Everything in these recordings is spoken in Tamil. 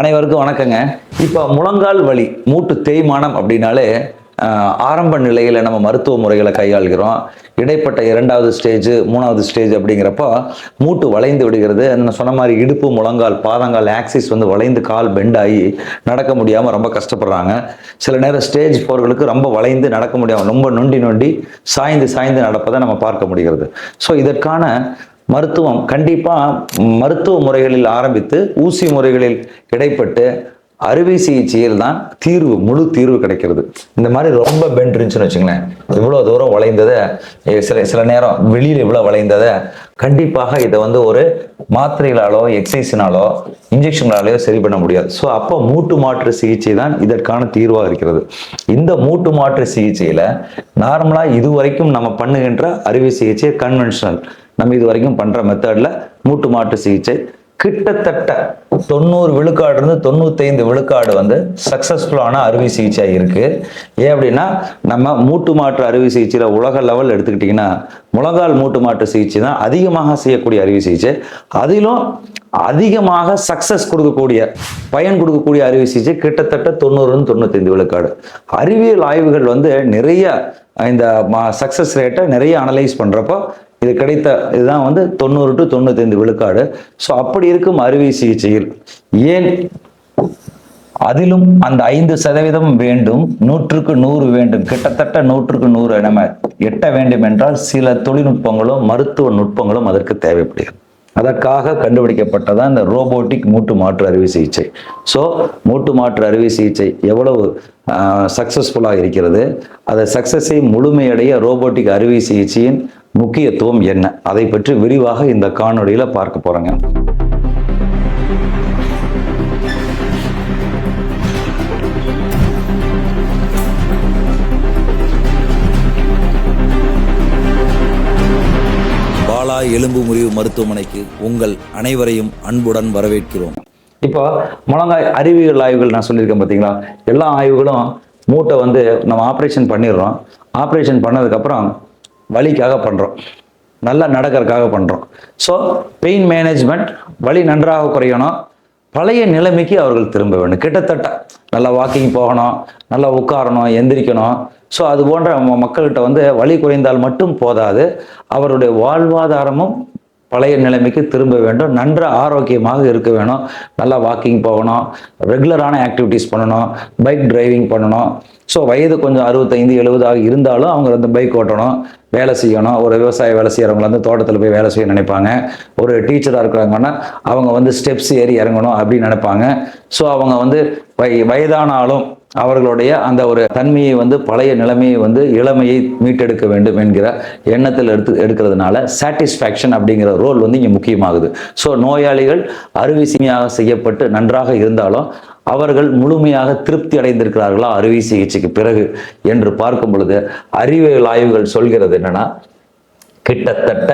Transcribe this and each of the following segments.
அனைவருக்கும் வணக்கங்க. இப்போ முழங்கால் வலி மூட்டு தேய்மானம் அப்படின்னாலே ஆரம்ப நிலையில் நம்ம மருத்துவ முறைகளை கையாள்கிறோம். இடைப்பட்ட இரண்டாவது ஸ்டேஜ் மூணாவது ஸ்டேஜ் அப்படிங்கிறப்போ மூட்டு வளைந்து விடுகிறது. நான் சொன்ன மாதிரி இடுப்பு முழங்கால் பாதங்கால் ஆக்சிஸ் வந்து வளைந்து கால் பெண்ட் ஆகி நடக்க முடியாமல் ரொம்ப கஷ்டப்படுறாங்க. சில நேரம் ஸ்டேஜ் போர்களுக்கு ரொம்ப வளைந்து நடக்க முடியாமல் ரொம்ப நொண்டி நொண்டி சாய்ந்து சாய்ந்து நடப்பதை நம்ம பார்க்க முடிகிறது. ஸோ இதற்கான மருத்துவம் கண்டிப்பாக மருத்துவ முறைகளில் ஆரம்பித்து ஊசி முறைகளில் இடைப்பட்டு அறுவை சிகிச்சையில் தான் தீர்வு முழு தீர்வு கிடைக்கிறது. இந்த மாதிரி ரொம்ப பெண்ட் இருந்துச்சுன்னு வச்சுங்களேன். இவ்வளோ தூரம் வளைந்ததை சில சில நேரம் வெளியில் இவ்வளோ வளைந்ததை கண்டிப்பாக இதை வந்து ஒரு மாத்திரைகளாலோ எக்ஸசைஸினாலோ இன்ஜெக்ஷனாலேயோ சரி பண்ண முடியாது. ஸோ அப்போ மூட்டு மாற்று சிகிச்சை தான் இதற்கான தீர்வாக இருக்கிறது. இந்த மூட்டு மாற்று சிகிச்சையில் நார்மலாக இதுவரைக்கும் நம்ம பண்ணுகின்ற அறுவை சிகிச்சை கன்வென்ஷனல் நம்ம இது வரைக்கும் பண்ற மெத்தட்ல மூட்டு மாட்டு சிகிச்சை கிட்டத்தட்ட தொண்ணூறு விழுக்காடு இருந்து தொண்ணூத்தைந்து விழுக்காடு வந்து சக்சஸ்ஃபுல்லான அறுவை சிகிச்சை இருக்கு. ஏன் அப்படின்னா நம்ம மூட்டு மாற்று அறுவை சிகிச்சையில உலக லெவல் எடுத்துக்கிட்டிங்கன்னா முழங்கால் மூட்டு மாற்று சிகிச்சை தான் அதிகமாக செய்யக்கூடிய அறுவை சிகிச்சை. அதிலும் அதிகமாக சக்சஸ் கொடுக்கக்கூடிய பயன் கொடுக்கக்கூடிய அறுவை சிகிச்சை கிட்டத்தட்ட தொண்ணூறு தொண்ணூத்தைந்து விழுக்காடு. அறிவியல் ஆய்வுகள் வந்து நிறைய இந்த சக்சஸ் ரேட்டை நிறைய அனலைஸ் பண்றப்போ இது கிடைத்த இதுதான் வந்து தொண்ணூறு டு தொண்ணூத்தைந்து விழுக்காடு. ஸோ அப்படி இருக்கும் அறுவை சிகிச்சையில். ஏன்? அதிலும் அந்த ஐந்து சதவீதம் வேண்டும் நூற்றுக்கு நூறு வேண்டும் கிட்டத்தட்ட நூற்றுக்கு நூறு நம்ம எட்ட வேண்டும் என்றால் சில தொழில்நுட்பங்களும் மருத்துவ நுட்பங்களும் அதற்கு தேவைப்படுகிறது. அதற்காக கண்டுபிடிக்கப்பட்டதான் இந்த ரோபோட்டிக் மூட்டு மாற்று அறுவை சிகிச்சை. ஸோ மூட்டு மாற்று அறுவை சிகிச்சை எவ்வளவு சக்ஸஸ்ஃபுல்லாக இருக்கிறது. அதை சக்ஸஸை முழுமையடைய ரோபோட்டிக் அறுவை சிகிச்சையின் முக்கியத்துவம் என்ன? அதை பற்றி விரிவாக இந்த காணொலியில் பார்க்க போகிறோங்க பாலா எலும்பு முறிவு மருத்துவமனைக்கு உங்கள் அனைவரையும் அன்புடன் வரவேற்கிறோம். இப்போ முழங்காய் அறிவியல் ஆய்வுகள் நான் சொல்லியிருக்கேன் பார்த்தீங்களா? எல்லா ஆய்வுகளும் மூட்டை வந்து நம்ம ஆப்ரேஷன் பண்ணிடுறோம். ஆப்ரேஷன் பண்ணதுக்கப்புறம் வலிக்காக பண்ணுறோம் நல்லா நடக்கிறதுக்காக பண்ணுறோம் ஸோ பெயின் மேனேஜ்மெண்ட் வலி நன்றாக குறையணும். பழைய நிலைமைக்கு அவர்கள் திரும்ப வேண்டும். கிட்டத்தட்ட நல்லா வாக்கிங் போகணும் நல்லா உட்காரணும் எந்திரிக்கணும். ஸோ அது போன்ற மக்கள்கிட்ட வந்து வலி குறைந்தால் மட்டும் போதாது. அவருடைய வாழ்வாதாரமும் பழைய நிலைமைக்கு திரும்ப வேண்டும். நன்ற ஆரோக்கியமாக இருக்க வேணும். நல்லா வாக்கிங் போகணும். ரெகுலரான ஆக்டிவிட்டீஸ் பண்ணணும். பைக் டிரைவிங் பண்ணணும். ஸோ வயது கொஞ்சம் அறுபத்தைந்து எழுபதாக இருந்தாலும் அவங்க வந்து பைக் ஓட்டணும். வேலை செய்யணும். ஒரு விவசாய வேலை செய்கிறவங்க வந்து தோட்டத்தில் போய் வேலை செய்ய நினைப்பாங்க. ஒரு டீச்சராக இருக்கிறாங்கன்னா அவங்க வந்து ஸ்டெப்ஸ் ஏறி இறங்கணும் அப்படின்னு நினைப்பாங்க. ஸோ அவங்க வந்து வய வயதானாலும் அவர்களுடைய அந்த ஒரு தன்மையை வந்து பழைய நிலைமையை வந்து இளமையை மீட்டெடுக்க வேண்டும் என்கிற எண்ணத்தில் எடுத்து எடுக்கிறதுனால சாட்டிஸ்ஃபேக்ஷன் அப்படிங்கிற ரோல் வந்து இங்கே முக்கியமாகுது. ஸோ நோயாளிகள் அறுவை சிகிச்சையாக செய்யப்பட்டு நன்றாக இருந்தாலும் அவர்கள் முழுமையாக திருப்தி அடைந்திருக்கிறார்களா? அறுவை சிகிச்சைக்கு பிறகு என்று பார்க்கும் பொழுது அறிவியல் ஆய்வுகள் சொல்கிறது என்னன்னா கிட்டத்தட்ட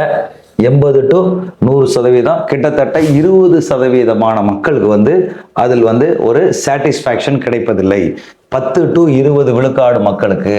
எண்பது டு நூறு சதவீதம் கிட்டத்தட்ட இருபது சதவீதமான மக்களுக்கு வந்து அதில் வந்து ஒரு சாட்டிஸ்ஃபேக்ஷன் கிடைப்பதில்லை. பத்து டு இருபது விழுக்காடு மக்களுக்கு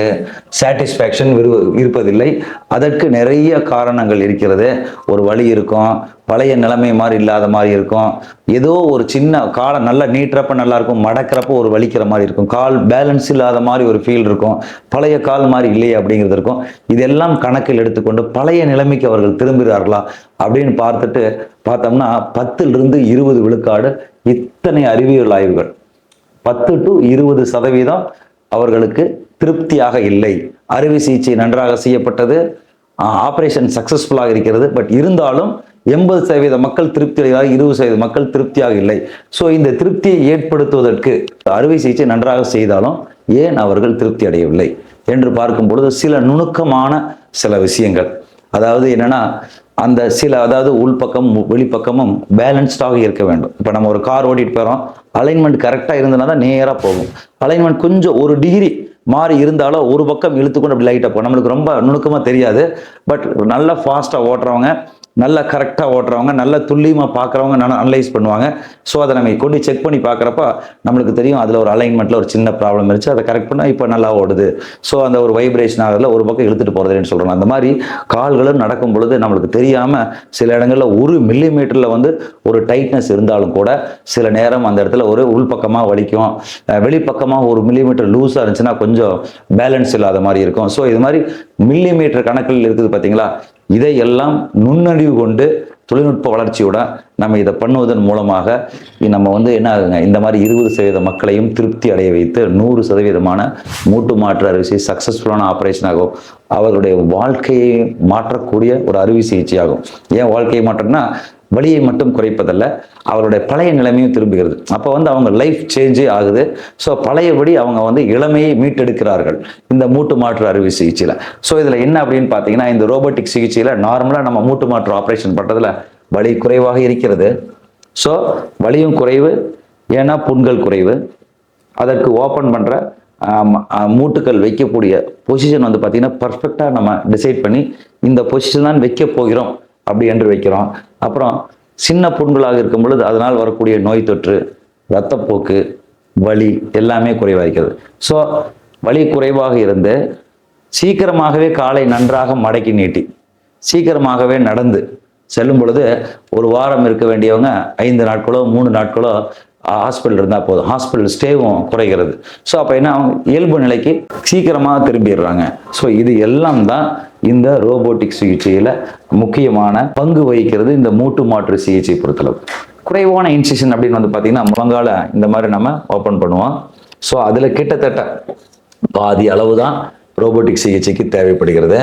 சாட்டிஸ்ஃபேக்ஷன் விரு இருப்பதில்லை. அதற்கு நிறைய காரணங்கள் இருக்கிறது. ஒரு வழி இருக்கும் பழைய நிலைமை மாதிரி இல்லாத மாதிரி இருக்கும். ஏதோ ஒரு சின்ன காலை நல்லா நீட்டுறப்ப நல்லா இருக்கும் மடக்கிறப்ப ஒரு வலிக்கிற மாதிரி இருக்கும். கால் பேலன்ஸ் இல்லாத மாதிரி ஒரு ஃபீல் இருக்கும். பழைய கால் மாதிரி இல்லையே அப்படிங்கிறது இருக்கும். இதெல்லாம் கணக்கில் எடுத்துக்கொண்டு பழைய நிலைமைக்கு அவர்கள் திரும்புகிறார்களா அப்படின்னு பார்த்துட்டு பார்த்தோம்னா பத்திலிருந்து இருபது விழுக்காடு இத்தனை அறிவியல் ஆய்வுகள். பத்து டு இருபது சதவீதம் அவர்களுக்கு திருப்தியாக இல்லை. அறுவை சிகிச்சை நன்றாக செய்யப்பட்டது. ஆப்ரேஷன் சக்சஸ்ஃபுல்லாக இருக்கிறது. பட் இருந்தாலும் எண்பது சதவீத மக்கள் திருப்தி இருபது சதவீத மக்கள் திருப்தியாக இல்லை. ஸோ இந்த திருப்தியை ஏற்படுத்துவதற்கு அறுவை சிகிச்சை நன்றாக செய்தாலும் ஏன் அவர்கள் திருப்தி அடையவில்லை? என்று பார்க்கும் பொழுது சில நுணுக்கமான சில விஷயங்கள். அதாவது என்னன்னா அந்த சில அதாவது உள்பக்கம் வெளிப்பக்கமும் பேலன்ஸ்டாக இருக்க வேண்டும். இப்போ நம்ம ஒரு கார் ஓட்டிட்டு போகிறோம் அலைன்மெண்ட் கரெக்டாக இருந்ததுனா தான் நேராக போகும். அலைன்மெண்ட் கொஞ்சம் ஒரு டிகிரி மாறி இருந்தாலும் ஒரு பக்கம் இழுத்துக்கொண்டு அப்படி லைட்டாக போகும். நம்மளுக்கு ரொம்ப நுணுக்கமாக தெரியாது பட் நல்லா ஃபாஸ்ட்டாக ஓட்டுறவங்க நல்லா கரெக்டாக ஓட்டுறவங்க நல்ல துல்லியமாக பார்க்குறவங்க நல்லா அனலைஸ் பண்ணுவாங்க. ஸோ அதை நம்ம கொண்டு செக் பண்ணி பார்க்குறப்ப நம்மளுக்கு தெரியும் அதில் ஒரு அலைன்மெண்ட்டில் ஒரு சின்ன ப்ராப்ளம் இருந்துச்சு. அதை கரெக்ட் பண்ணால் இப்போ நல்லா ஓடுது. ஸோ அந்த ஒரு வைப்ரேஷன் ஆகிறதுல ஒரு பக்கம் இழுத்துட்டு போகிறதுன்னு சொல்கிறோம் அந்த மாதிரி கால்களும் நடக்கும் பொழுது நம்மளுக்கு தெரியாமல் சில இடங்களில் ஒரு மில்லி மீட்டரில் வந்து ஒரு டைட்னஸ் இருந்தாலும் கூட சில நேரம் அந்த இடத்துல ஒரு உள்பக்கமாக வலிக்கும். வெளிப்பக்கமாக ஒரு மில்லி மீட்டர் லூஸாக இருந்துச்சுன்னா கொஞ்சம் பேலன்ஸ் இல்லாத மாதிரி இருக்கும். ஸோ இது மாதிரி மில்லி மீட்டர் கணக்கில் இருக்குது பார்த்தீங்களா இதையெல்லாம் நுண்ணறிவு கொண்டு தொழில்நுட்ப வளர்ச்சியோட நம்ம இதை பண்ணுவதன் மூலமாக நம்ம வந்து என்ன ஆகுங்க? இந்த மாதிரி இருபது சதவீத மக்களையும் திருப்தி அடைய வைத்து நூறு சதவீதமான மூட்டு மாற்று அறுவை சிகிச்சை சக்ஸஸ்ஃபுல்லான ஆப்ரேஷன் ஆகும். அவர்களுடைய வாழ்க்கையை மாற்றக்கூடிய ஒரு அறுவை சிகிச்சை ஆகும் ஏன் வாழ்க்கையை மாற்றம்னா வலியை மட்டும் குறைப்பதல்ல அவருடைய பழைய நிலைமையும் திரும்புகிறது. அப்போ வந்து அவங்க லைஃப் சேஞ்சே ஆகுது. ஸோ பழையபடி அவங்க வந்து இளமையை மீட்டெடுக்கிறார்கள். இந்த மூட்டு மாற்று அறுவை சிகிச்சையில். ஸோ இதில் என்ன அப்படின்னு பார்த்தீங்கன்னா இந்த ரோபோட்டிக் சிகிச்சையில் நார்மலாக நம்ம மூட்டு மாற்று ஆப்ரேஷன் பண்ணுறதுல வலி குறைவாக இருக்கிறது. ஸோ வலியும் குறைவு ஏன்னா புண்கள் குறைவு. அதற்கு ஓப்பன் பண்ணுற மூட்டுக்கள் வைக்கக்கூடிய பொசிஷன் வந்து பார்த்தீங்கன்னா பர்ஃபெக்டாக நம்ம டிசைட் பண்ணி இந்த பொசிஷன் தான் வைக்க போகிறோம் அப்படி என்று வைக்கிறோம். அப்புறம் சின்ன புண்களாக இருக்கும் பொழுது அதனால் வரக்கூடிய நோய் தொற்று இரத்தப்போக்கு வலி எல்லாமே குறைவாகிறது ஸோ வலி குறைவாக இருந்து சீக்கிரமாகவே காலை நன்றாக மடக்கி நீட்டி சீக்கிரமாகவே நடந்து செல்லும் பொழுது ஒரு வாரம் இருக்க வேண்டியவங்க ஐந்து நாட்களோ மூணு நாட்களோ ஹாஸ்பிட்டல் இருந்தால் போதும். ஹாஸ்பிட்டல் ஸ்டேவும் குறைகிறது. ஸோ அப்போ என்ன அவங்க இயல்பு நிலைக்கு சீக்கிரமாக திரும்பிடுறாங்க. ஸோ இது எல்லாம் தான் இந்த ரோபோட்டிக் சிகிச்சையில் முக்கியமான பங்கு வகிக்கிறது இந்த மூட்டு மாற்று சிகிச்சை பொறுத்தளவு. குறைவான இன்சிஷன் அப்படின்னு வந்து பார்த்தீங்கன்னா முழங்கால இந்த மாதிரி நம்ம ஓப்பன் பண்ணுவோம். ஸோ அதில் கிட்டத்தட்ட பாதி அளவு தான் ரோபோட்டிக் சிகிச்சைக்கு தேவைப்படுகிறது.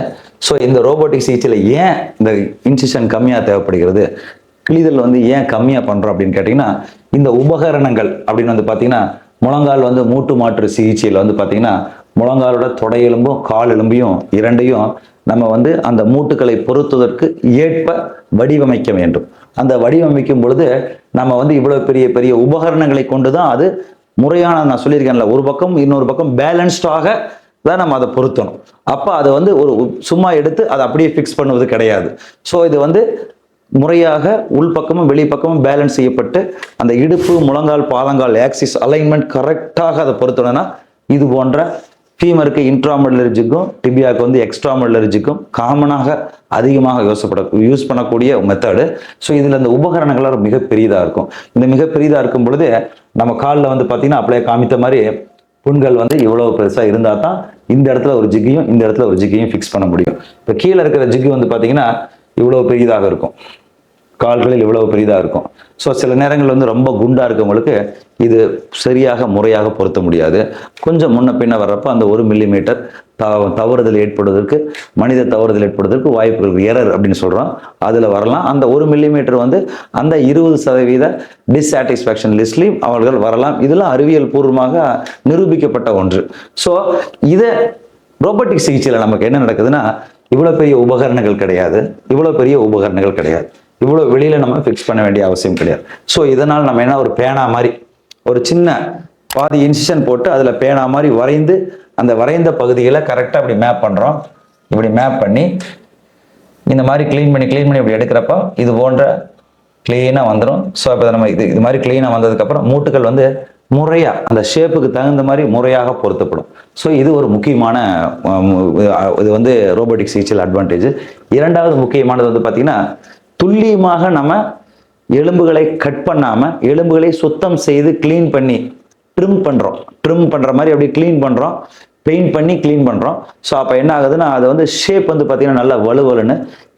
ஸோ இந்த ரோபோட்டிக் சிகிச்சையில் ஏன் இந்த இன்சிஷன் கம்மியாக தேவைப்படுகிறது? கிழிதல் வந்து ஏன் கம்மியாக பண்ணுறோம் அப்படின்னு கேட்டிங்கன்னா இந்த உபகரணங்கள் அப்படின்னு வந்து பார்த்தீங்கன்னா முழங்கால் வந்து மூட்டு மாற்று சிகிச்சையில் வந்து பார்த்தீங்கன்னா முழங்காலோட தொடை எலும்பும் கால் எலும்பையும் இரண்டையும் நம்ம வந்து அந்த மூட்டுகளை பொருத்துவதற்கு ஏற்ப வடிவமைக்க வேண்டும். அந்த வடிவமைக்கும் பொழுது நம்ம வந்து இவ்வளவு பெரிய பெரிய உபகரணங்களை கொண்டு தான் அது முறையான நான் சொல்லியிருக்கேன்ல ஒரு பக்கம் இன்னொரு பக்கம் பேலன்ஸ்டாக தான் நம்ம அதை பொருத்தணும். அப்போ அதை வந்து ஒரு சும்மா எடுத்து அதை அப்படியே ஃபிக்ஸ் பண்ணுவது கிடையாது. ஸோ இது வந்து முறையாக உள்பக்கமும் வெளிப்பக்கமும் பேலன்ஸ் செய்யப்பட்டு அந்த இடுப்பு முழங்கால் பாதங்கால் ஆக்சிஸ் அலைன்மெண்ட் கரெக்டாக அதை பொருத்தணும்னா இது போன்ற ஃபீமருக்கு இன்ட்ராமெல்லரிஜிக்கும் டிபியாவுக்கு வந்து எக்ஸ்ட்ராமெல்லரிஜிக்கும் காமனாக அதிகமாக யோசப்பட யூஸ் பண்ணக்கூடிய மெத்தடு ஸோ இதில் இந்த உபகரணங்கள்லாம் மிக பெரியதாக இருக்கும். இந்த மிக பெரியதாக இருக்கும் பொழுது நம்ம காலில் வந்து பார்த்தீங்கன்னா அப்படியே காமித்த மாதிரி புண்கள் வந்து இவ்வளோ பெருசாக இருந்தால் தான் இந்த இடத்துல ஒரு ஜிக்கையும் இந்த இடத்துல ஒரு ஜிக்கையும் ஃபிக்ஸ் பண்ண முடியும். இப்போ கீழே இருக்கிற ஜிக்கு வந்து பார்த்தீங்கன்னா இவ்வளோ பெரியதாக இருக்கும். கால்களில் இவ்வளவு பெரிதாக இருக்கும். ஸோ சில நேரங்கள் வந்து ரொம்ப குண்டா இருக்கவங்களுக்கு இது சரியாக முறையாக பொருத்த முடியாது. கொஞ்சம் முன்ன பின்ன வர்றப்ப அந்த ஒரு மில்லி மீட்டர் தவறுதல் ஏற்படுவதற்கு மனித தவறுதல் ஏற்படுவதற்கு வாய்ப்புகள் எரர் அப்படின்னு சொல்கிறோம் அதில் வரலாம். அந்த ஒரு மில்லி மீட்டர் வந்து அந்த இருபது சதவீத டிஸ்சாட்டிஸ்ஃபேக்ஷன் லிஸ்ட்லையும் அவர்கள் வரலாம். இதெல்லாம் அறிவியல் பூர்வமாக நிரூபிக்கப்பட்ட ஒன்று. ஸோ இதை ரோபோட்டிக் சிகிச்சையில் நமக்கு என்ன நடக்குதுன்னா இவ்வளோ பெரிய உபகரணங்கள் கிடையாது. இவ்வளோ பெரிய உபகரணங்கள் கிடையாது. இவ்வளோ வெளியில் நம்ம ஃபிக்ஸ் பண்ண வேண்டிய அவசியம் கிடையாது. ஸோ இதனால் நம்ம என்ன ஒரு பேனா மாதிரி ஒரு சின்ன பாதி இன்சிஷன் போட்டு அதில் பேனா மாதிரி வரைந்து அந்த வரைந்த பகுதிகளை கரெக்டாக அப்படி மேப் பண்ணுறோம் இப்படி மேப் பண்ணி இந்த மாதிரி க்ளீன் பண்ணி க்ளீன் பண்ணி இப்படி எடுக்கிறப்ப இது போன்ற க்ளீனாக வந்துடும் ஸோ இப்போ நம்ம இது இது மாதிரி க்ளீனாக வந்ததுக்கப்புறம் மூட்டுகள் வந்து முறையாக அந்த ஷேப்புக்கு தகுந்த மாதிரி முறையாக பொருத்தப்படும். ஸோ இது ஒரு முக்கியமான இது வந்து ரோபோட்டிக் சிகிச்சையில் அட்வான்டேஜ் இரண்டாவது முக்கியமானது வந்து பார்த்திங்கன்னா துல்லியமாக நம்ம எலும்புகளை கட் பண்ணாமல் எலும்புகளை சுத்தம் செய்து க்ளீன் பண்ணி ட்ரிம் பண்ணுறோம் ட்ரிம் பண்ணுற மாதிரி அப்படியே க்ளீன் பண்ணுறோம் பெயிண்ட் பண்ணி க்ளீன் பண்ணுறோம் ஸோ அப்போ என்ன ஆகுதுன்னா அது வந்து ஷேப் வந்து பார்த்தீங்கன்னா நல்லா வலுவலுன்னு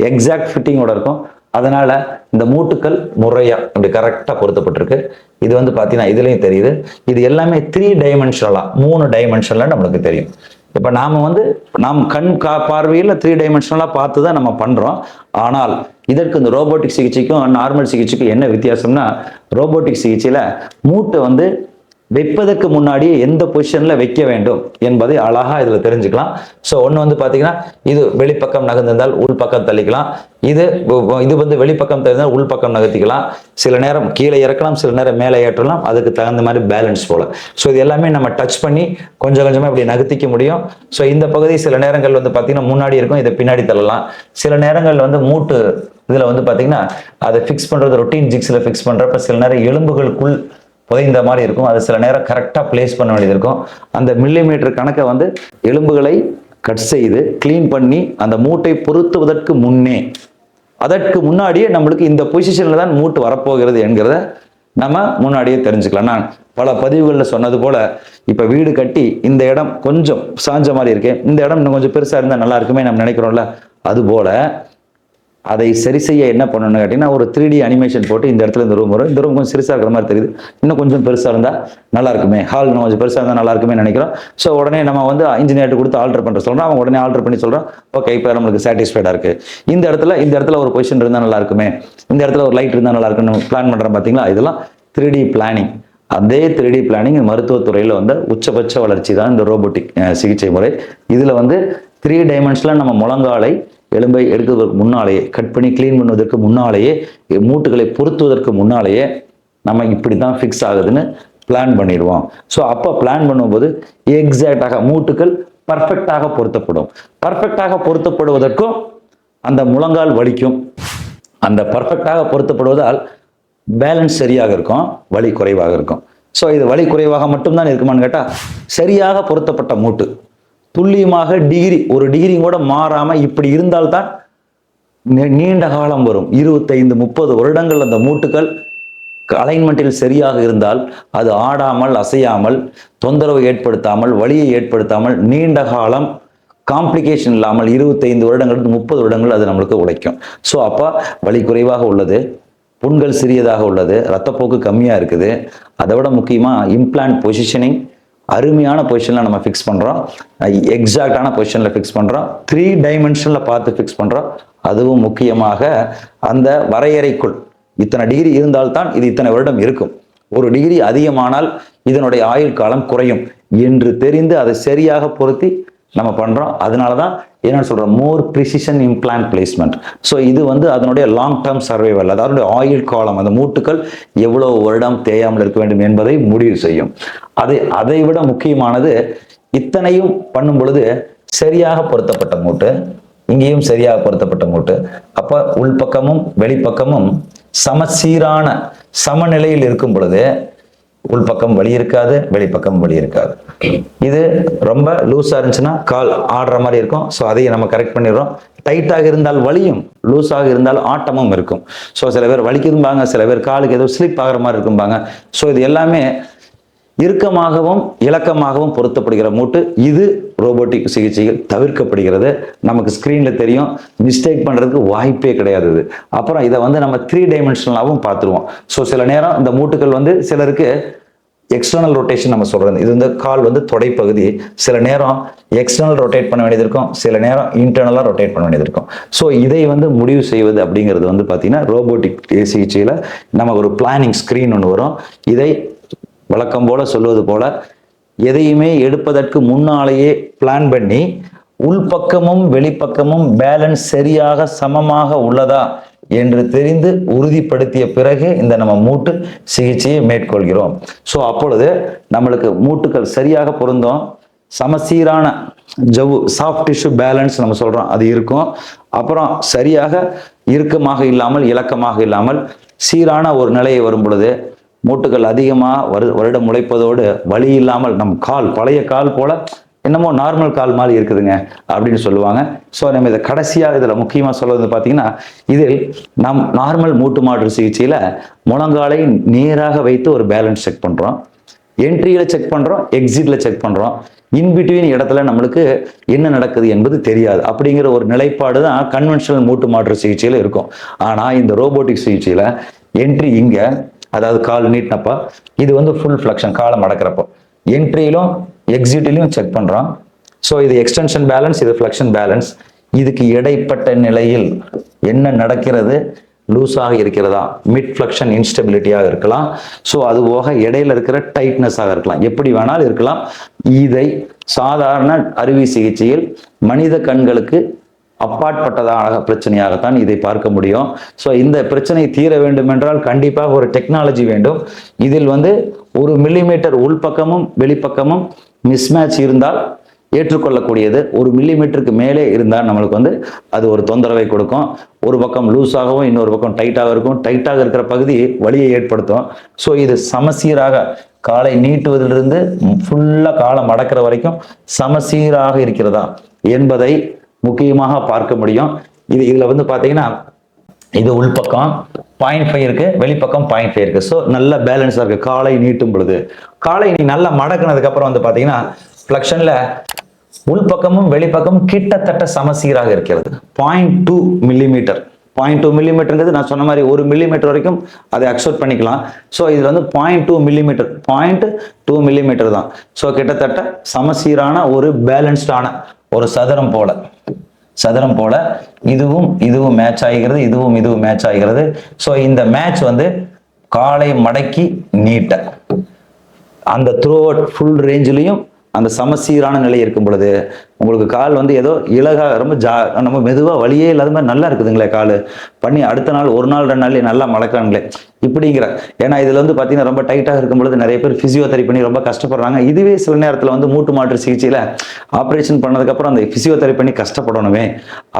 எக்ஸாக்ட் ஃபிட்டிங்கோட இருக்கும். அதனால இந்த மூட்டுக்கள் முறையாக அப்படி கரெக்டாக பொருத்தப்பட்டிருக்கு. இது வந்து பார்த்தீங்கன்னா இதுலேயும் தெரியுது. இது எல்லாமே த்ரீ டைமென்ஷனலாக மூணு டைமென்ஷனில் நம்மளுக்கு தெரியும். இப்போ நாம் வந்து நாம் கண் கா பார்வையில் த்ரீ டைமென்ஷனலாக பார்த்து தான் நம்ம பண்ணுறோம் ஆனால் இதற்கு இந்த ரோபோட்டிக் சிகிச்சைக்கும் நார்மல் சிகிச்சைக்கும் என்ன வித்தியாசம்னா ரோபோட்டிக் சிகிச்சையில் மூட்டை வந்து வைப்பதற்கு முன்னாடியே எந்த பொசிஷன்ல வைக்க வேண்டும் என்பதை அழகா இதுல தெரிஞ்சுக்கலாம். ஸோ ஒன்று வந்து பார்த்தீங்கன்னா இது வெளிப்பக்கம் நகர்ந்திருந்தால் உள்பக்கம் தள்ளிக்கலாம். இது இது வந்து வெளிப்பக்கம் தெரிந்தால் உள்பக்கம் நகர்த்திக்கலாம். சில நேரம் கீழே இறக்கலாம் சில நேரம் மேலே ஏற்றலாம். அதுக்கு தகுந்த மாதிரி பேலன்ஸ் போல. ஸோ இது எல்லாமே நம்ம டச் பண்ணி கொஞ்சம் கொஞ்சமாக இப்படி நகர்த்திக்க முடியும். ஸோ இந்த பகுதி சில நேரங்கள் வந்து பார்த்தீங்கன்னா முன்னாடி இருக்கும் இதை பின்னாடி தள்ளலாம். சில நேரங்கள் வந்து மூட்டு இதில் வந்து பார்த்தீங்கன்னா அதை ஃபிக்ஸ் பண்ணுறது ரொட்டீன் ஜிக்ஸில் ஃபிக்ஸ் பண்ணுறப்ப சில நேரம் எலும்புகளுக்குள் புதைந்த மாதிரி இருக்கும். அது சில நேரம் கரெக்டாக பிளேஸ் பண்ண வேண்டியது இருக்கும். அந்த மில்லிமீட்டர் கணக்கை வந்து எலும்புகளை கட் செய்து க்ளீன் பண்ணி அந்த மூட்டை பொருத்துவதற்கு முன்னே அதற்கு முன்னாடியே நம்மளுக்கு இந்த பொசிஷனில் தான் மூட்டு வரப்போகிறது என்கிறத நம்ம முன்னாடியே தெரிஞ்சுக்கலாம். நான் பல பதிவுகளில் சொன்னது போல இப்போ வீடு கட்டி இந்த இடம் கொஞ்சம் சாஞ்ச மாதிரி இருக்கு இந்த இடம் இன்னும் கொஞ்சம் பெருசாக இருந்தால் நல்லா இருக்குமே நம்ம நினைக்கிறோம்ல. அதுபோல அதை சரி செய்ய என்ன பண்ணணும்னு கேட்டிங்கன்னா ஒரு த்ரீ டி அனிமேஷன் போட்டு இந்த இடத்துல இந்த ரூம் வரும். இந்த ரூம் கொஞ்சம் சிறுசாக இருக்கிற மாதிரி தெரியுது. இன்னும் கொஞ்சம் பெருசாக இருந்தால் நல்லா இருக்குமே. ஹால் இன்னும் கொஞ்சம் பெருசாக இருந்தால் நல்லா இருக்குமே நினைக்கிறோம். ஸோ உடனே நம்ம வந்து இன்ஜினியர்ட்டு கொடுத்து ஆல்டர் பண்ணுற சொல்கிறோம் அவங்க உடனே ஆல்டர் பண்ணி சொல்கிறோம் ஓகே இப்போ நம்மளுக்கு சாட்டிஸ்ஃபைடாக இருக்குது இந்த இடத்துல இந்த இடத்துல ஒரு பொசிஷன் இருந்தால் நல்லா இருக்குமே. இந்த இடத்துல ஒரு லைட் இருந்தால் நல்லா இருக்குன்னு பிளான் பண்ணுறோம் பார்த்தீங்களா இதெல்லாம் த்ரீ டி பிளானிங் அதே த்ரீ டி பிளானிங் மருத்துவத்துறையில் வந்து உச்சபட்ச வளர்ச்சி தான் இந்த ரோபோட்டிக் சிகிச்சை முறை. இதில் வந்து த்ரீ டைமென்ஷனில் நம்ம முழங்காலை எலும்பை எடுக்கிறதுக்கு முன்னாலேயே கட் பண்ணி க்ளீன் பண்ணுவதற்கு முன்னாலேயே மூட்டுகளை பொருத்துவதற்கு முன்னாலேயே நம்ம இப்படி தான் ஃபிக்ஸ் ஆகுதுன்னு பிளான் பண்ணிடுவோம். ஸோ அப்போ பிளான் பண்ணும்போது எக்ஸாக்டாக மூட்டுகள் பர்ஃபெக்டாக பொருத்தப்படும். பர்ஃபெக்டாக பொருத்தப்படுவதற்கும் அந்த முழங்கால் வலிக்கும். அந்த பர்ஃபெக்டாக பொருத்தப்படுவதால் பேலன்ஸ் சரியாக இருக்கும் வலி குறைவாக இருக்கும். ஸோ இது வலி குறைவாக மட்டும்தான் இருக்குமான்னு கேட்டால் சரியாக பொருத்தப்பட்ட மூட்டு. துல்லியமாக டிகிரி ஒரு டிகிரி கூட மாறாமல் இப்படி இருந்தால்தான் நீ- நீண்ட காலம் வரும். இருபத்தைந்து முப்பது வருடங்கள் அந்த மூட்டுகள் அலைன்மெண்ட்டில் சரியாக இருந்தால் அது ஆடாமல் அசையாமல் தொந்தரவு ஏற்படுத்தாமல் வலியை ஏற்படுத்தாமல் நீண்ட காலம் காம்ப்ளிகேஷன் இல்லாமல் இருபத்தைந்து வருடங்கள் முப்பது வருடங்கள் அது நம்மளுக்கு உழைக்கும். ஸோ அப்போ வலி குறைவாக உள்ளது புண்கள் சிறியதாக உள்ளது ரத்தப்போக்கு கம்மியாக இருக்குது. அதை விட முக்கியமாக இம்ப்ளான்ட் பொசிஷனிங் அருமையான பொசிஷனில் நம்ம ஃபிக்ஸ் பண்ணுறோம் எக்ஸாக்டான பொசிஷனில் ஃபிக்ஸ் பண்ணுறோம் த்ரீ டைமென்ஷனில் பார்த்து ஃபிக்ஸ் பண்ணுறோம் அதுவும் முக்கியமாக அந்த வரையறைக்குள். இத்தனை டிகிரி இருந்தால்தான் இது இத்தனை வருடம் இருக்கும். ஒரு டிகிரி அதிகமானால் இதனுடைய ஆயுள் காலம் குறையும் என்று தெரிந்து அதை சரியாக பொருத்தி நம்ம பண்ணுறோம் அதனால தான் என்ன சொல்கிறோம் more precision implant placement so இது வந்து அதனுடைய லாங் டேர்ம் சர்வைவல் அதனுடைய ஆயுள் காலம் அந்த மூட்டுக்கள் எவ்வளோ வருடம் தேயாமல் இருக்க வேண்டும் என்பதை முடிவு செய்யும். அதை அதை விட முக்கியமானது இத்தனையும் பண்ணும் பொழுது சரியாக பொருத்தப்பட்ட மூட்டு இங்கேயும் சரியாக பொருத்தப்பட்ட மூட்டு. அப்போ உள்பக்கமும் வெளிப்பக்கமும் சமச்சீரான சமநிலையில் இருக்கும் பொழுது உள்பக்கம் வலி இருக்காது வெளிப்பக்கம் வலி இருக்காது. இது ரொம்ப லூஸாக இருந்துச்சுன்னா கால் ஆடுற மாதிரி இருக்கும். ஸோ அதையும் நம்ம கரெக்ட் பண்ணிடுறோம். டைட்டாக இருந்தால் வலியும் லூஸாக இருந்தால் ஆட்டமும் இருக்கும். ஸோ சில பேர் வலிக்குதும்பாங்க சில பேர் காலுக்கு ஏதோ ஸ்லிப் ஆகிற மாதிரி இருக்கும்பாங்க. ஸோ இது எல்லாமே இறுக்கமாகவும் இலக்கமாகவும் பொருத்தப்படுகிற மூட்டு. இது ரோபோட்டிக் சிகிச்சைகள் தவிர்க்கப்படுகிறது. நமக்கு ஸ்க்ரீனில் தெரியும். மிஸ்டேக் பண்ணுறதுக்கு வாய்ப்பே கிடையாது இது. அப்புறம் இதை வந்து நம்ம த்ரீ டைமென்ஷனலாகவும் பார்த்துருவோம். ஸோ சில நேரம் இந்த மூட்டுகள் வந்து சிலருக்கு எக்ஸ்டர்னல் ரொட்டேஷன் நம்ம சொல்கிறது இது வந்து கால் வந்து தொடைப்பகுதி. சில நேரம் எக்ஸ்டர்னல் ரொட்டேட் பண்ண வேண்டியது இருக்கும். சில நேரம் இன்டர்னலாக ரொட்டேட் பண்ண வேண்டியது இருக்கும். ஸோ இதை வந்து முடிவு செய்வது அப்படிங்கிறது வந்து பார்த்தீங்கன்னா ரோபோட்டிக் சிகிச்சையில் நமக்கு ஒரு பிளானிங் ஸ்க்ரீன் ஒன்று வரும். இதை வழக்கம் போல் சொல்வது போல் எதையுமே எடுப்பதற்கு முன்னாலேயே பிளான் பண்ணி உள்பக்கமும் வெளிப்பக்கமும் பேலன்ஸ் சரியாக சமமாக உள்ளதா என்று தெரிந்து உறுதிப்படுத்திய பிறகு இந்த நம்ம மூட்டு சிகிச்சையை மேற்கொள்கிறோம். ஸோ அப்பொழுது நம்மளுக்கு மூட்டுகள் சரியாக பொருந்தும். சமசீரான ஜவ்வு சாஃப்ட் டிஷ்யூ பேலன்ஸ் நம்ம சொல்கிறோம் அது இருக்கும். அப்புறம் சரியாக இறுக்கமாக இல்லாமல் இலக்கமாக இல்லாமல் சீரான ஒரு நிலையை வரும் பொழுது மூட்டுகள் அதிகமாக வரு வருடம் முளைப்பதோடு வலி இல்லாமல் நம் கால் பழைய கால் போல என்னமோ நார்மல் கால் மாதிரி இருக்குதுங்க அப்படின்னு சொல்லுவாங்க. ஸோ நம்ம இதை கடைசியாக இதில் முக்கியமாக சொல்வது பார்த்தீங்கன்னா இதில் நம் நார்மல் மூட்டு மாற்று சிகிச்சையில் முழங்காலை நேராக வைத்து ஒரு பேலன்ஸ் செக் பண்ணுறோம் என்ட்ரியில் செக் பண்ணுறோம் எக்ஸிட்டில் செக் பண்ணுறோம் இன்பிட்வீன் இடத்துல நம்மளுக்கு என்ன நடக்குது என்பது தெரியாது. அப்படிங்கிற ஒரு நிலைப்பாடு தான் கன்வென்ஷனல் மூட்டு மாற்று சிகிச்சையில் இருக்கும். ஆனால் இந்த ரோபோட்டிக் சிகிச்சையில் என்ட்ரி இங்கே அதாவது கால் நீட்டினப்போ இது வந்து ஃபுல் ஃப்ளக்ஷன் காலை மடக்கிறப்போ. என்ட்ரியிலும் எக்ஸிட்லையும் செக் பண்ணுறோம் ஸோ இது எக்ஸ்டென்ஷன் பேலன்ஸ் இது ஃப்ளக்ஷன் பேலன்ஸ் இதுக்கு இடைப்பட்ட நிலையில் என்ன நடக்கிறது? லூஸாக இருக்கிறதா? மிட் ஃப்ளக்ஷன் இன்ஸ்டபிலிட்டியாக இருக்கலாம். ஸோ அது போக இடையில இருக்கிற டைட்னஸாக இருக்கலாம். எப்படி வேணாலும் இருக்கலாம். இதை சாதாரண அறுவை சிகிச்சையில் மனித கண்களுக்கு அப்பாற்பட்டதாக பிரச்சனையாகத்தான் இதை பார்க்க முடியும். ஸோ இந்த பிரச்சனை தீர வேண்டும் என்றால் கண்டிப்பாக ஒரு டெக்னாலஜி வேண்டும். இதில் வந்து ஒரு மில்லிமீட்டர் உள்பக்கமும் வெளிப்பக்கமும் மிஸ்மேட்ச் இருந்தால் ஏற்றுக்கொள்ளக்கூடியது. ஒரு மில்லிமீட்டருக்கு மேலே இருந்தால் நம்மளுக்கு வந்து அது ஒரு தொந்தரவை கொடுக்கும். ஒரு பக்கம் லூஸாகவும் இன்னொரு பக்கம் டைட்டாக இருக்கும். டைட்டாக இருக்கிற பகுதி வழியை ஏற்படுத்தும். ஸோ இது சமசீராக காலை நீட்டுவதிலிருந்து ஃபுல்லாக காலை மடக்கிற வரைக்கும் சமசீராக இருக்கிறதா என்பதை முக்கியமாக பார்க்க முடியும். இது இதில் வந்து பார்த்தீங்கன்னா இது உள்பக்கம் பாயிண்ட் ஃபைவ் இருக்கு வெளிப்பக்கம் பாயிண்ட் ஃபைவ் இருக்கு. ஸோ நல்ல பேலன்ஸாக இருக்கு. காலை நீட்டும் பொழுது. காலை நீ நல்லா மடக்குனதுக்கு அப்புறம் வந்து பார்த்தீங்கன்னா ஃப்ளக்ஷனில் உள்பக்கமும் வெளிப்பக்கமும் கிட்டத்தட்ட சமசீராக இருக்கிறது. Point two millimetre point two மில்லிமீட்டர்ங்கிறது நான் சொன்ன மாதிரி ஒரு மில்லிமீட்டர் வரைக்கும் அதை அக்செப்ட் பண்ணிக்கலாம். ஸோ இதில் வந்து point two millimetre point two millimetre தான். ஸோ கிட்டத்தட்ட சமசீரான ஒரு பேலன்ஸ்டான ஒரு சதுரம் போல. சதுரம் போல இதுவும் இதுவும் மேட்ச் ஆகிறது இதுவும் இதுவும் மேட்ச் ஆகிறது. ஸோ இந்த மேட்ச் வந்து காலை மடக்கி நீட்ட. அந்த த்ரோ ஃபுல் ரேஞ்சிலையும் அந்த சமசீரான நிலை இருக்கும் பொழுது உங்களுக்கு கால் வந்து ஏதோ இலகா ரொம்ப ஜா நம்ம மெதுவாக வழியே இல்லாத மாதிரி நல்லா இருக்குதுங்களே கால். பண்ணி அடுத்த நாள் ஒரு நாள் ரெண்டு நாள் நல்லா மடக்கிறாங்களே இப்படிங்கிற ஏன்னா இதில் வந்து பார்த்தீங்கன்னா ரொம்ப டைட்டாக இருக்கும் பொழுது நிறைய பேர் ஃபிசியோதெரப்பி பண்ணி ரொம்ப கஷ்டப்படுறாங்க. இதுவே சில நேரத்தில் வந்து மூட்டு மாற்று சிகிச்சையில் ஆப்ரேஷன் பண்ணதுக்கப்புறம் அந்த ஃபிசியோதெரப்பி பண்ணி கஷ்டப்படணுமே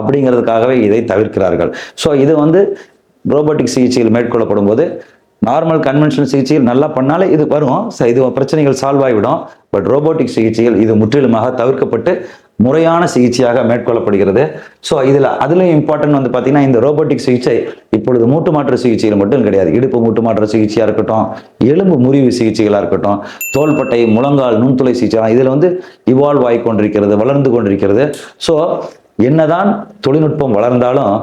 அப்படிங்கிறதுக்காகவே இதை தவிர்க்கிறார்கள். ஸோ இது வந்து ரோபோட்டிக் சிகிச்சையில் மேற்கொள்ளப்படும் போது நார்மல் கன்வென்ஷனல் சிகிச்சையில் நல்லா பண்ணாலே இது வரும். இது பிரச்சனைகள் சால்வ் ஆகிவிடும். பட் ரோபோட்டிக் சிகிச்சையில் இது முற்றிலுமாக தவிர்க்கப்பட்டு முறையான சிகிச்சையாக மேற்கொள்ளப்படுகிறது. ஸோ இதில் அதுலேயும் இம்பார்ட்டன்ட் வந்து பார்த்தீங்கன்னா இந்த ரோபோட்டிக் சிகிச்சை இப்பொழுது மூட்டு மாற்று சிகிச்சையில் மட்டும் கிடையாது. இடுப்பு மூட்டு மாற்று சிகிச்சையாக இருக்கட்டும் எலும்பு முறிவு சிகிச்சைகளாக இருக்கட்டும் தோள்பட்டை முழங்கால் நுண்துளை சிகிச்சை இதில் வந்து இவால்வ் ஆகி கொண்டிருக்கிறது வளர்ந்து கொண்டிருக்கிறது. ஸோ என்னதான் தொழில்நுட்பம் வளர்ந்தாலும்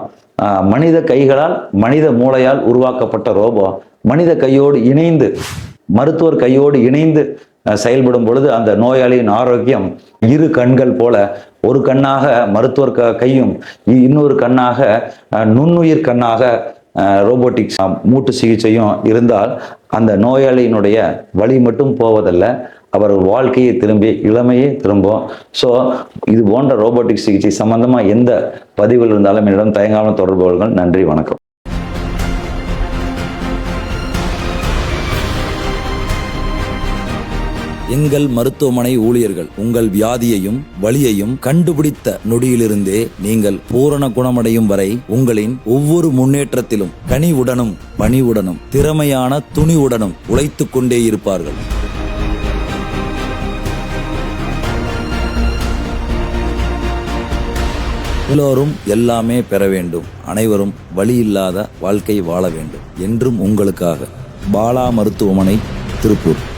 மனித கைகளால் மனித மூளையால் உருவாக்கப்பட்ட ரோபோ மனித கையோடு இணைந்து மருத்துவர் கையோடு இணைந்து செயல்படும் பொழுது அந்த நோயாளியின் ஆரோக்கியம் இரு கண்கள் போல ஒரு கண்ணாக மருத்துவர் க- கையும் இ- இன்னொரு கண்ணாக நுண்ணுயிர் கண்ணாக ரோபோட்டிக்ஸ் மூட்டு சிகிச்சையும் இருந்தால் அந்த நோயாளியினுடைய வழி மட்டும் போவதல்ல அவர் வாழ்க்கையை திரும்பி இளமையே திரும்பும். ஸோ இது போன்ற ரோபோட்டிக் சிகிச்சை சம்பந்தமாக எந்த பதிவுகள் இருந்தாலும் என்னிடம் தயங்காமல் தொடர்பு நன்றி வணக்கம். எங்கள் மருத்துவமனை ஊழியர்கள் உங்கள் வியாதியையும் வலியையும் கண்டுபிடித்த நொடியிலிருந்தே நீங்கள் பூரண குணமடையும் வரை உங்களின் ஒவ்வொரு முன்னேற்றத்திலும் கனிவுடனும் பணிவுடனும் திறமையான துணிவுடனும் உழைத்துக் கொண்டே இருப்பார்கள். எல்லோரும் எல்லாமே பெற வேண்டும். அனைவரும் வழி இல்லாத வாழ்க்கை வாழ வேண்டும். என்றும் உங்களுக்காக பாலா மருத்துவமனை திருப்பூர்.